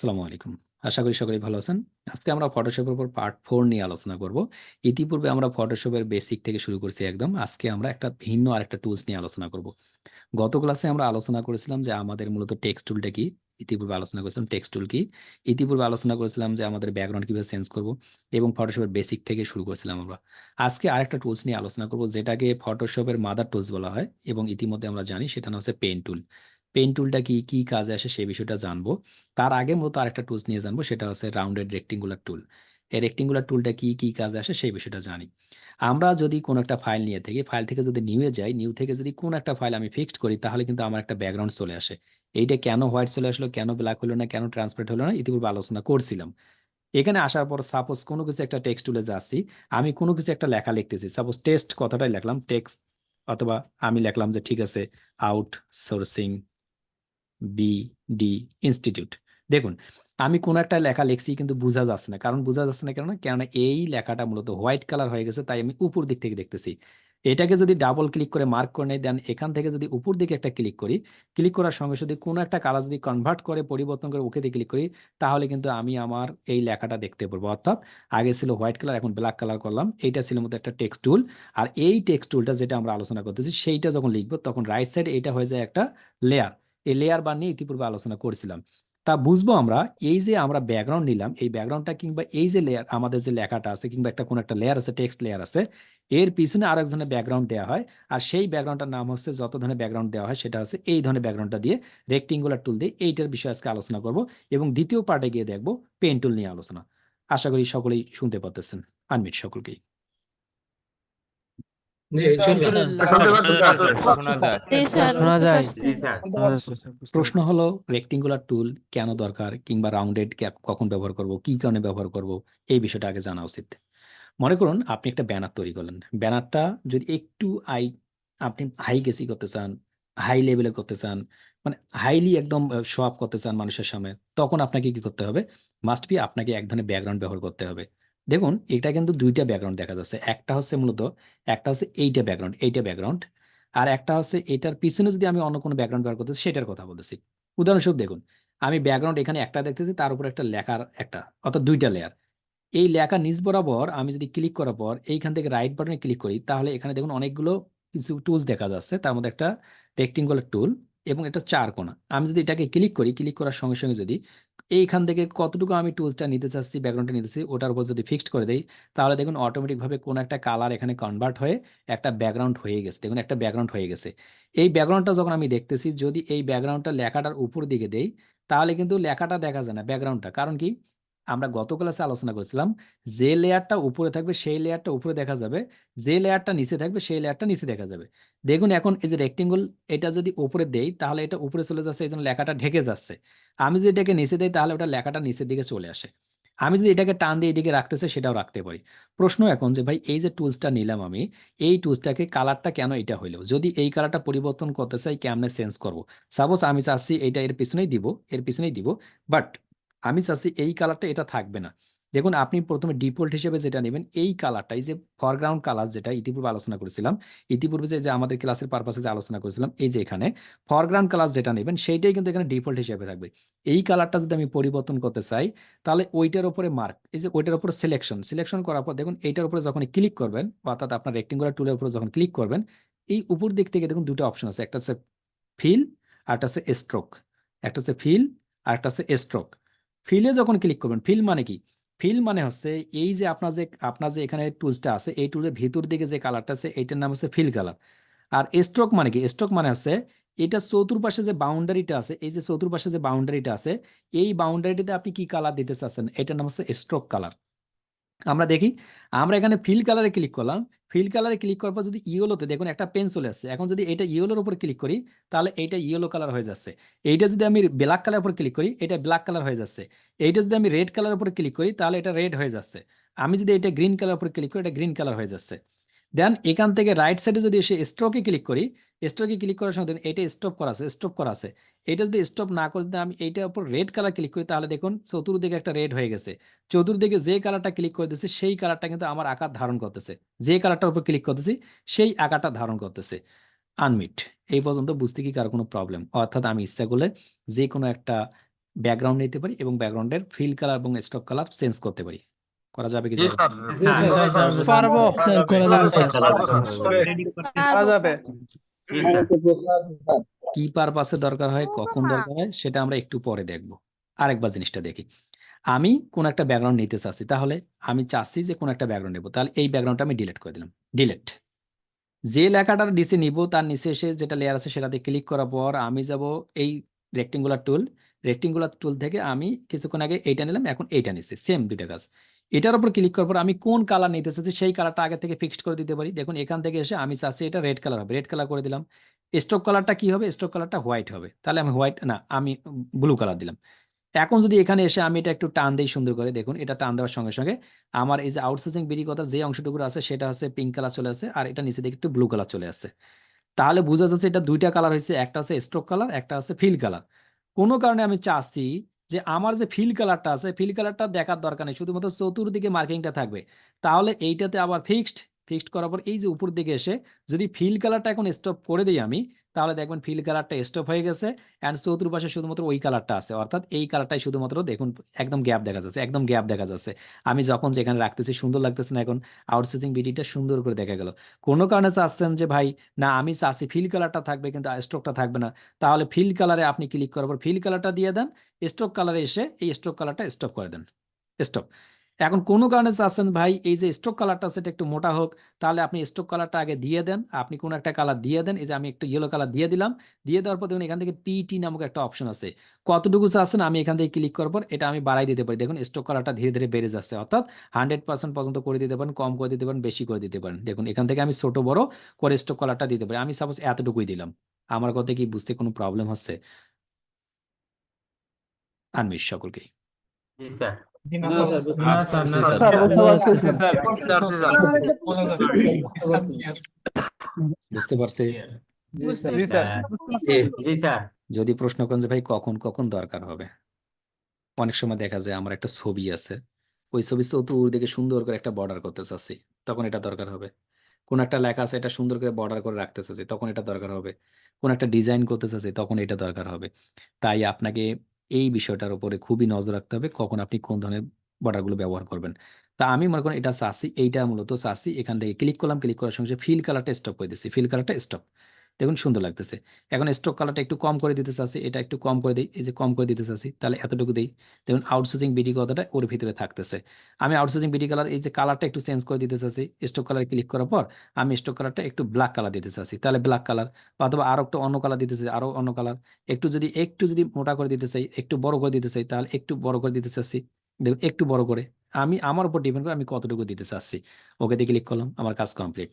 আসসালামু আলাইকুম। আশা করি সকলেই ভালো আছেন। আজকে আমরা ফটোশপের উপর পার্ট ফোর নিয়ে আলোচনা করব। ইতিপূর্বে আমরা ফটোশপের বেসিক থেকে শুরু করছি একদম। আজকে আমরা একটা ভিন্ন আরেকটা টুলস নিয়ে আলোচনা করব। গত ক্লাসে আমরা আলোচনা করেছিলাম যে আমাদের মূলত টেক্সট টুলটা কি? ইতিপূর্বে আলোচনা করেছিলাম টেক্সট টুল কি? ইতিপূর্বে আলোচনা করেছিলাম যে আমাদের ব্যাকগ্রাউন্ড কীভাবে চেঞ্জ করব এবং ফটোশপের বেসিক থেকে শুরু করেছিলাম আমরা। আজকে আরেকটা টুলস নিয়ে আলোচনা করব যেটাকে ফটোশপের মাদার টুলস বলা হয় এবং ইতিমধ্যে আমরা জানি সেটা হচ্ছে পেন টুল পেন টুলটা কি কি কাজে আসে সে বিষয়টা জানব। তার আগে মূলত আরেকটা টুলস নিয়ে জানব, সেটা হচ্ছে রাউন্ডেড রেক্টিঙ্গুলার টুল এই রেক্টিঙ্গুলার টুলটা কি কি কাজে আসে সেই বিষয়টা জানি। আমরা যদি কোনো একটা ফাইল নিয়ে থাকি ফাইল থেকে যদি নিউয়ে যাই নিউ থেকে যদি কোন একটা ফাইল আমি ফিক্সড করি, তাহলে কিন্তু আমার একটা ব্যাকগ্রাউন্ড চলে আসে। এইটা কেন হোয়াইট চলে আসলো, কেন ব্ল্যাক হলো না, কেন ট্রান্সপারেন্ট হলো না, ইতিপূর্বে আলোচনা করছিলাম। এখানে আসার পর সাপোজ কোনো কিছু একটা টেক্সট টুলে যাচ্ছি, আমি কোনো কিছু একটা লেখা লিখতেছি। সাপোজ টেস্ট কথাটাই লিখলাম টেক্সট অথবা আমি লিখলাম যে ঠিক আছে outsourcing B D institute. দেখুন, আমি কোনো একটা লেখা লিখছি কিন্তু বোঝা যাচ্ছে না। কারণ বোঝা যাচ্ছে না কেন কেননা এই লেখাটা মূলত হোয়াইট কালার হয়ে গেছে, তাই আমি উপর দিক থেকে দেখতেছি। এটাকে যদি ডাবল ক্লিক করে মার্ক করে নেই, দেন এখান থেকে যদি উপর দিকে একটা ক্লিক করি, ক্লিক করার সঙ্গে যদি কোনো একটা কালার যদি কনভার্ট করে, পরিবর্তন করে ওকে দিয়ে ক্লিক করি, তাহলে কিন্তু আমি আমার এই লেখাটা দেখতে পারব। অর্থাৎ আগে ছিল হোয়াইট কালার, এখন ব্ল্যাক কালার করলাম। এইটা ছিল মতো একটা টেক্সট টুল। আর এই টেক্সট টুলটা যেটা আমরা আলোচনা করতেছি, সেইটা যখন লিখব, তখন রাইট সাইড এইটা হয়ে যায় একটা লেয়ার। এই লেয়ার বার নিয়ে ইতিপূর্বে আলোচনা করেছিলাম। তা বুঝব আমরা, এই যে আমরা ব্যাকগ্রাউন্ড নিলাম, এই ব্যাকগ্রাউন্ডটা কিংবা এই যে লেয়ার আমাদের যে লেখাটা আছে কিংবা একটা কোনো একটা লেয়ার আছে টেক্সট লেয়ার আছে, এর পিছনে আরও একজনের ব্যাকগ্রাউন্ড দেওয়া হয়। আর সেই ব্যাকগ্রাউন্ডটার নাম হচ্ছে যত ধরনের ব্যাকগ্রাউন্ড দেওয়া হয় সেটা হচ্ছে এই ধরনের ব্যাকগ্রাউন্ডটা দিয়ে রেক্টিঙ্গুলার টুল দিয়ে এইটার বিষয়ে আজকে আলোচনা করব এবং দ্বিতীয় পার্টে গিয়ে দেখব পেন টুল নিয়ে আলোচনা। আশা করি সকলেই শুনতে পারতেছেন। আনমিট সকলকেই। প্রশ্ন হলো রেক্টিঙ্গুলার টুল কেন দরকার কিংবা রাউন্ডেড কখন ব্যবহার করব কি কারণে ব্যবহার করব এই বিষয়টা আগে জানা উচিত। মনে করুন আপনি একটা ব্যানার তৈরি করলেন। ব্যানারটা যদি একটু আই আপনি হাই গেসি করতে চান হাই লেভেলে করতে চান মানে হাইলি একদম শো আপ করতে চান মানুষের সামনে তখন আপনাকে কি করতে হবে? মাস্ট বি আপনাকে এক ধরনের ব্যাকগ্রাউন্ড ব্যবহার করতে হবে। দেখুন, এটা কিন্তু দুইটা ব্যাকগ্রাউন্ড দেখা যাচ্ছে। একটা হচ্ছে মূলত, একটা হচ্ছে এইটা ব্যাকগ্রাউন্ড এইটা ব্যাকগ্রাউন্ড আর একটা হচ্ছে এটার পিছনে যদি আমি অন্য কোনো ব্যাকগ্রাউন্ড ব্যবহার করতেছি সেটার কথা বলতেছি। উদাহরণস্বরূপ দেখুন, আমি ব্যাকগ্রাউন্ড এখানে একটা দেখতেছি, তার উপর একটা লেখার একটা, অর্থাৎ দুইটা লেয়ার এই লেখা নিচ বরাবর আমি যদি ক্লিক করার পর এইখান থেকে রাইট বাটনে ক্লিক করি, তাহলে এখানে দেখুন অনেকগুলো কিছু টুলস দেখা যাচ্ছে। তার মধ্যে একটা রেক্টিঙ্গুলার টুল এবং এটা চার কোনা। আমি যদি এটাকে ক্লিক করি ক্লিক করার সঙ্গে সঙ্গে যদি এইখান থেকে কতটুকু আমি টুলসটা নিতে চাচ্ছি ব্যাকগ্রাউন্ডটা নিতেছি ওটার উপর যদি ফিক্সড করে দেই, তাহলে দেখুন অটোমেটিকভাবে কোনো একটা কালার এখানে কনভার্ট হয়ে একটা ব্যাকগ্রাউন্ড হয়ে গেছে। দেখুন একটা ব্যাকগ্রাউন্ড হয়ে গেছে। এই ব্যাকগ্রাউন্ডটা যখন আমি দেখতেছি, যদি এই ব্যাকগ্রাউন্ডটা লেখাটার উপর দিকে দেই, তাহলে কিন্তু লেখাটা দেখা যায় না ব্যাকগ্রাউন্ডটা কারণ কি? আমরা গত ক্লাসে আলোচনা করেছিলাম, যে লেয়ারটা উপরে থাকবে, সেই লেয়ারটা উপরে দেখা যাবে, যে লেয়ারটা নিচে থাকবে, সেই লেয়ারটা নিচে দেখা যাবে। দেখুন এখন এই যে রেক্টেঙ্গল এটা যদি উপরে দেই, তাহলে এটা উপরে চলে যাচ্ছে এই জন্য লেখাটা ঢেকে যাচ্ছে। আমি যদি এটাকে নিচে দেই, তাহলে ওটা লেখাটা নিচের দিকে চলে আসে। আমি যদি এটাকে টান দিয়ে এদিকে রাখতেছে সেটাও রাখতে পারি। প্রশ্ন এখন যে ভাই, এই যে টুলসটা নিলাম আমি, এই টুলসটাকে কালারটা কেন এটা হইল? যদি এই কালারটা পরিবর্তন করতে চাই, কেমনে চেঞ্জ করব? সাপোজ আমি চাচ্ছি এটা এর পিছনেই দিব, এর পিছনেই দিব বাট আমি চাচ্ছি এই কালারটা এটা থাকবে না। দেখুন, আপনি প্রথমে ডিফল্ট হিসেবে যেটা নেবেন, এই কালারটা এই যে ফরগ্রাউন্ড কালার যেটা ইতিপূর্বে আলোচনা করেছিলাম, ইতিপূর্বে যে আমাদের ক্লাসের পারপাসে যে আলোচনা করেছিলাম, এই যে এখানে ফরগ্রাউন্ড কালার যেটা নেবেন, সেইটাই কিন্তু এখানে ডিফল্ট হিসেবে থাকবে। এই কালারটা যদি আমি পরিবর্তন করতে চাই, তাহলে ওইটার উপরে মার্ক এই যে ওইটার উপরে সিলেকশন সিলেকশন করার পর দেখুন, এইটার উপরে যখন ক্লিক করবেন, অর্থাৎ আপনার রেক্টেঙ্গুলার টুলের উপরে যখন ক্লিক করবেন, এই উপর দিক থেকে দেখুন দুটো অপশন আছে, একটা হচ্ছে ফিল আর একটা হচ্ছে স্ট্রোক একটা হচ্ছে ফিল আর একটা হচ্ছে স্ট্রোক ফিলে যখন ক্লিক করবেন ফিল মানে কি? ফিল মানে হচ্ছে এই যে আপনার যে আপনার যে এখানে টুলসটা আছে, এই টুলের ভিতর দিকে যে কালারটা আছে এইটার নাম হচ্ছে ফিল কালার আর স্ট্রোক মানে কি? স্ট্রোক মানে হচ্ছে এটা চতুর্পাশে যে বাউন্ডারিটা আছে, এই যে চতুর্পাশে যে বাউন্ডারিটা আছে, এই বাউন্ডারিটিতে আপনি কি কালার দিতে চাচ্ছেন? এটার নাম হচ্ছে স্ট্রোক কালার আমরা দেখি, আমরা এখানে ফিল কালারে ক্লিক করলাম ফিল কালারে ক্লিক করার পর যদি ইয়েলোতে দেখুন একটা পেন চলে আসছে। এখন যদি এটা ইয়েলোর উপর ক্লিক করি, তাহলে এইটা ইয়েলো কালার হয়ে যাচ্ছে। এইটা যদি আমি ব্ল্যাক কালার উপর ক্লিক করি, এটা ব্ল্যাক কালার হয়ে যাচ্ছে। এইটা যদি আমি রেড কালার উপর ক্লিক করি, তাহলে এটা রেড হয়ে যাচ্ছে। আমি যদি এটা গ্রিন কালার উপর ক্লিক করি, এটা গ্রিন কালার হয়ে যাচ্ছে। দেন এখান থেকে রাইট সাইডে যদি এসে স্ট্রোকে ক্লিক করি স্ট্রোকে ক্লিক করার সময় দেখুন এটা স্টপ করা আছে স্টপ করা আছে। এটা যদি স্টপ না করে, যদি আমি এইটার উপর রেড কালার ক্লিক করি, তাহলে দেখুন চতুর্দিকে একটা রেড হয়ে গেছে। চতুর্দিকে যে কালারটা ক্লিক করে দিচ্ছে সেই কালারটা কিন্তু আমার আকার ধারণ করতেছে। যে কালারটার উপর ক্লিক করতেছি, সেই আকারটা ধারণ করতেছে। আনমিট এই পর্যন্ত বুঝতে কি কারও কোনো প্রবলেম অর্থাৎ আমি ইচ্ছা করলে যে কোনো একটা ব্যাকগ্রাউন্ড নিতে পারি এবং ব্যাকগ্রাউন্ডের ফিল কালার এবং স্টক কালার চেঞ্জ করতে পারি। করা যাবে কি পারব স্যার করা যাবে স্যার পারব স্যার করা যাবে কি পারপাসে দরকার হয় কখন দরকার হয় সেটা আমরা একটু পরে দেখব আরেকবার জিনিসটা দেখি আমি কোন একটা ব্যাকগ্রাউন্ড নিতে চাচ্ছি তাহলে আমি চাচ্ছি যে কোন একটা ব্যাকগ্রাউন্ড নেব তাহলে এই ব্যাকগ্রাউন্ডটা আমি ডিলিট করে দিলাম ডিলিট যে লেখাটার নিচে নিব তার নিচে এসে যেটা লেয়ার আছে সেটাতে ক্লিক করার পর আমি যাব এই রেক্টেঙ্গুলার টুল রেক্টেঙ্গুলার টুল থেকে আমি কিছুক্ষণ আগে এইটা নিলাম এখন এইটা নিচ্ছি সেম দুইটা কাজ এটার উপর ক্লিক করার পর আমি কোন কালার নিতে চাচ্ছি সেই কালারটা আগে থেকে ফিক্সড করে দিতে পারি। দেখুন, এখান থেকে এসে আমি চাচ্ছি এটা রেড কালার হবে। রেড কালার করে দিলাম। স্ট্রোক কালারটা কি হবে? স্ট্রোক কালারটা হোয়াইট হবে। তাহলে আমি হোয়াইট না, আমি ব্লু কালার দিলাম। এখন যদি এখানে এসে আমি এটা একটু টান দেই সুন্দর করে, দেখুন, এটা টান দেওয়ার সঙ্গে সঙ্গে আমার এই যে আউটসোর্সিং বিডি কথার যে অংশটুকু আছে, সেটা হচ্ছে পিঙ্ক কালার চলে আসে আর এটা নিচে দিকে একটু ব্লু কালার চলে আসছে। তাহলে বোঝা যাচ্ছে এটা দুইটা কালার হয়েছে। একটা হচ্ছে স্ট্রোক কালার একটা হচ্ছে ফিল কালার কোনো কারণে আমি চাচ্ছি যে আমার যে ফিল কালারটা আছে ফিল কালারটা দেখার দরকার নেই। শুধুমাত্র চতুর্দিকে মার্কিংটা থাকবে। তাহলে এইটাতে আবার ফিক্সড ফিক্সড করার পর এই যে উপর দিকে এসে যদি ফিল কালারটা এখন স্টপ করে দিই আমি, তাহলে দেখবেন ফিল কালারটা স্টপ হয়ে গেছে অ্যান্ড চতুর্পাশে শুধুমাত্র ওই কালারটা আছে। অর্থাৎ এই কালারটাই শুধুমাত্র দেখুন একদম গ্যাপ দেখা যাচ্ছে, একদম গ্যাপ দেখা যাচ্ছে। আমি যখন যেখানে রাখতেছি সুন্দর লাগতেছে না এখন আউটসোর্সিং বিডিটা সুন্দর করে দেখা গেল। কোনো কারণে চাচ্ছেন যে ভাই, না, আমি চাচ্ছি ফিল কালারটা থাকবে কিন্তু স্ট্রোকটা থাকবে না। তাহলে ফিল কালারে আপনি ক্লিক করার পর ফিল কালারটা দিয়ে দেন স্ট্রোক কালারে এসে এই স্ট্রোক কালারটা স্টপ করে দেন। স্টপ এখন কোনো কারণে চাচ্ছেন ভাই, এই যে স্ট্রোক কালারটা সেটা একটু মোটা হোক, তাহলে আপনি স্ট্রোক কালারটা আগে দিয়ে দেন। আপনি কোনো একটা কালার দিয়ে দেন, এই যে আমি একটু ইয়েলো কালার দিয়ে দিলাম। দিয়ে দেওয়ার পর দেখুন এখান থেকে পিটি নামক একটা অপশন আছে। কতটুকু চাচ্ছেন আমি এখান থেকে ক্লিক করার পর এটা আমি বাড়াই দিতে পারি। দেখুন স্ট্রোক কালারটা ধীরে ধীরে বেড়ে যাচ্ছে। অর্থাৎ হান্ড্রেড পার্সেন্ট পর্যন্ত করে দিতে পারেন, কম করে দিতে পারেন, বেশি করে দিতে পারেন। দেখুন এখান থেকে আমি ছোট বড় করে স্ট্রোক কালারটা দিতে পারি। আমি সাপোজ এতটুকুই দিলাম। আমার কথা কি বুঝতে কোনো প্রবলেম হচ্ছে? আনমিস সকলকে জি স্যার স্যার। বুঝতে পারছি যদি প্রশ্ন করেন যে ভাই কখন কখন দরকার হবে অনেক সময় দেখা যায় আমার একটা ছবি আছে ওই ছবি চতুর্দিকে সুন্দর করে একটা বর্ডার করতে চাচ্ছি তখন এটা দরকার হবে কোন একটা লেখা আছে এটা সুন্দর করে বর্ডার করে রাখতে চাচ্ছি তখন এটা দরকার হবে কোন একটা ডিজাইন করতে চাচ্ছি তখন এটা দরকার হবে তাই আপনাকে এই বিষয়টার উপরে খুবই নজর রাখতে হবে, কখন আপনি কোন ধরনের বর্ডারগুলো ব্যবহার করবেন। তা আমি মনে করেন এটা সাসি, এইটা মূলত সাসি, এখান থেকে ক্লিক করলাম ক্লিক করার সঙ্গে ফিল কালারটা স্টপ করে দিচ্ছি। ফিল কালারটা স্টপ দেখুন সুন্দর লাগতেছে। এখন স্ট্রোক কালারটা একটু কম করে দিতে চাচ্ছি এটা একটু কম করে দিই, এই যে কম করে দিতে চাচ্ছি তাহলে এতটুকু দিই। দেখুন আউটসোর্সিং বিডি কথাটা ওর ভিতরে থাকতেছে। আমি আউটসোর্সিং বিডি কালার এই যে কালারটা একটু চেঞ্জ করে দিতে চাচ্ছি স্ট্রোক কালার ক্লিক করার পর আমি স্ট্রোক কালারটা একটু ব্ল্যাক কালার দিতে চাচ্ছি তাহলে ব্ল্যাক কালার অথবা আরও একটা অন্য কালার দিতে চাই আরও অন্য কালার একটু যদি একটু যদি মোটা করে দিতে চাই, একটু বড় করে দিতে চাই, তাহলে একটু বড় করে দিতে চাচ্ছি দেখুন একটু বড় করে, আমি, আমার উপর ডিপেন্ড করে আমি কতটুকু দিতে চাচ্ছি। ওকে দিয়ে ক্লিক করলাম, আমার কাজ কমপ্লিট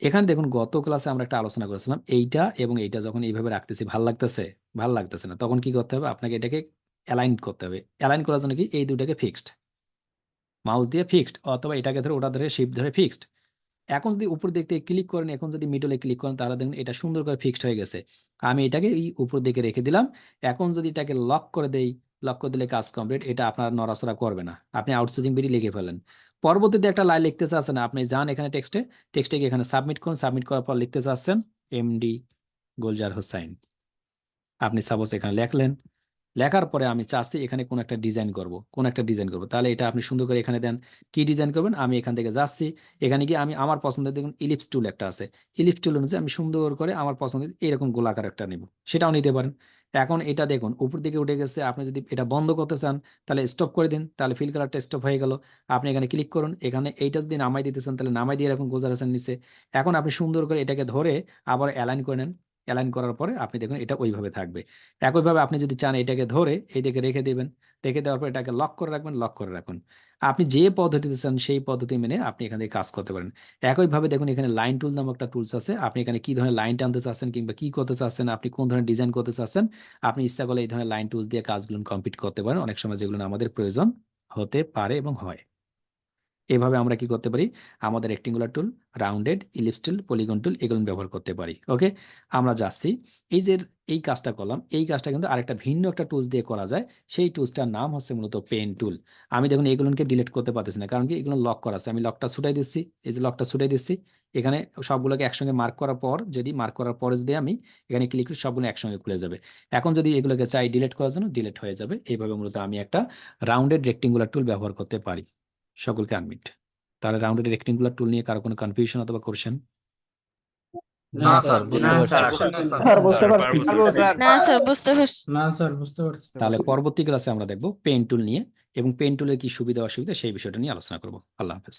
এখানে দেখুন, গত ক্লাসে আমরা একটা আলোচনা করেছিলাম, এইটা এবং এইটা যখন এইভাবে রাখতেছি, ভালো লাগতেছে? ভালো লাগতেছে না। তখন কি করতে হবে? আপনাকে এটাকে অ্যালাইন করতে হবে। অ্যালাইন করার জন্য কি? এই দুটাকে ফিক্সড মাউস দিয়ে ফিক্সড অথবা এটাকে ধরে, ওটা ধরে শিপ ধরে ফিক্সড এখন যদি উপর থেকে ক্লিক করেন, এখন যদি মিডলে ক্লিক করেন, তাহলে দেখুন, এটা সুন্দর করে ফিক্সড হয়ে গেছে। আমি এটাকে এই উপর দিকে রেখে দিলাম। এখন যদি এটাকে লক করে দেই লক করে দিলে কাজ কমপ্লিট এটা আপনার নড়াচড়া করবে না। আপনি আউটসোর্সিং বিডি লিখে ফেলেন পরবর্তীতে একটা লাইন লিখতে চাচ্ছেন, আপনি যান এখানে টেক্সটে টেক্সটে গিয়ে এখানে সাবমিট করুন সাবমিট করার পর লিখতে চাচ্ছেন এমডি গোলজার হোসাইন আপনি সাপোজ এখানে লেখলেন লেখার পরে আমি চাচ্ছি এখানে কোন একটা ডিজাইন করব, কোন একটা ডিজাইন করব। তাহলে এটা আপনি সুন্দর করে এখানে দেন, কি ডিজাইন করবেন? আমি এখান থেকে যাচ্ছি, এখানে গিয়ে আমি আমার পছন্দের দেখুন ইলিপস টুল একটা আছে। ইলিপস টুল অনুযায়ী আমি সুন্দর করে আমার পছন্দের এরকম গোলাকার একটা নেব, সেটাও নিতে পারেন। এখন এটা দেখুন, উপর দিকে উঠে গেছে, আপনি যদি এটা বন্ধ করতে চান, তাহলে স্টপ করে দিন, তাহলে ফিল কালারটা স্টপ হয়ে গেল। আপনি এখানে ক্লিক করুন, এখানে এইটা যদি নামাই দিতে চান, তাহলে নামাই দিয়ে এরকম গোজার হাসান নিচে। এখন আপনি সুন্দর করে এটাকে ধরে আবার অ্যালাইন করে নেন। অ্যালাইন করার পরে আপনি দেখুন এটা ওইভাবে থাকবে। একইভাবে আপনি যদি চান এটাকে ধরে এই দিকে রেখে দিবেন, রেখে দেওয়ার পর এটাকে লক করে রাখবেন লক করে রাখুন। আপনি যে পদ্ধতিতে চান সেই পদ্ধতি মেনে আপনি এখান থেকে কাজ করতে পারেন। একইভাবে দেখুন এখানে লাইন টুল নামক একটা টুলস আছে। আপনি এখানে কি ধরনের লাইন টানতে চাচ্ছেন কিংবা কি করতে চাচ্ছেন, আপনি কোন ধরনের ডিজাইন করতে চাচ্ছেন, আপনি ইচ্ছা করলে এই ধরনের লাইন টুল দিয়ে কাজগুলো কমপ্লিট করতে পারেন। অনেক সময় যেগুলো আমাদের প্রয়োজন হতে পারে এবং হয়। এভাবে আমরা কি করতে পারি? আমাদের rectangular tool rounded ellipse tool polygon tool এগুলো ব্যবহার করতে পারি ওকে আমরা যাচ্ছি, এই যে এই কাজটা করলাম, এই কাজটা কিন্তু আরেকটা ভিন্ন একটা টুলস দিয়ে করা যায়, সেই টুলসটার নাম হচ্ছে মূলত পেন টুল আমি দেখুন এগুলোকে ডিলিট করতে পারতেছি না, কারণ কি এগুলো লক করা আছে, আমি লকটা ছুটাই দিচ্ছি, এই যে লকটা ছুটাই দিচ্ছি, এখানে সবগুলোকে একসঙ্গে মার্ক করার পর, যদি মার্ক করার পরে যদি আমি এখানে ক্লিক করি, সবগুলো একসঙ্গে খুলে যাবে। এখন যদি এগুলোকে চাই ডিলিট করার জন্য ডিলিট হয়ে যাবে, এইভাবে মূলত আমি একটা রাউন্ডেড রেক্টেঙ্গুলার টুল ব্যবহার করতে পারি। সকলকে আনমিট তাহলে রাউন্ডেড রেক্টেঙ্গুলার টুল নিয়ে কারও কোনো কনফিউশন অথবা কোশ্চেন স্যার বুঝতে পারছি। না স্যার বুঝতে পারছি। না স্যার বুঝতে পারছি। তাহলে পরবর্তী ক্লাসে আমরা দেখব পেন টুল নিয়ে এবং পেন টুলের কি সুবিধা অসুবিধা সেই বিষয়টা নিয়ে আলোচনা করব। আল্লাহ হাফেজ।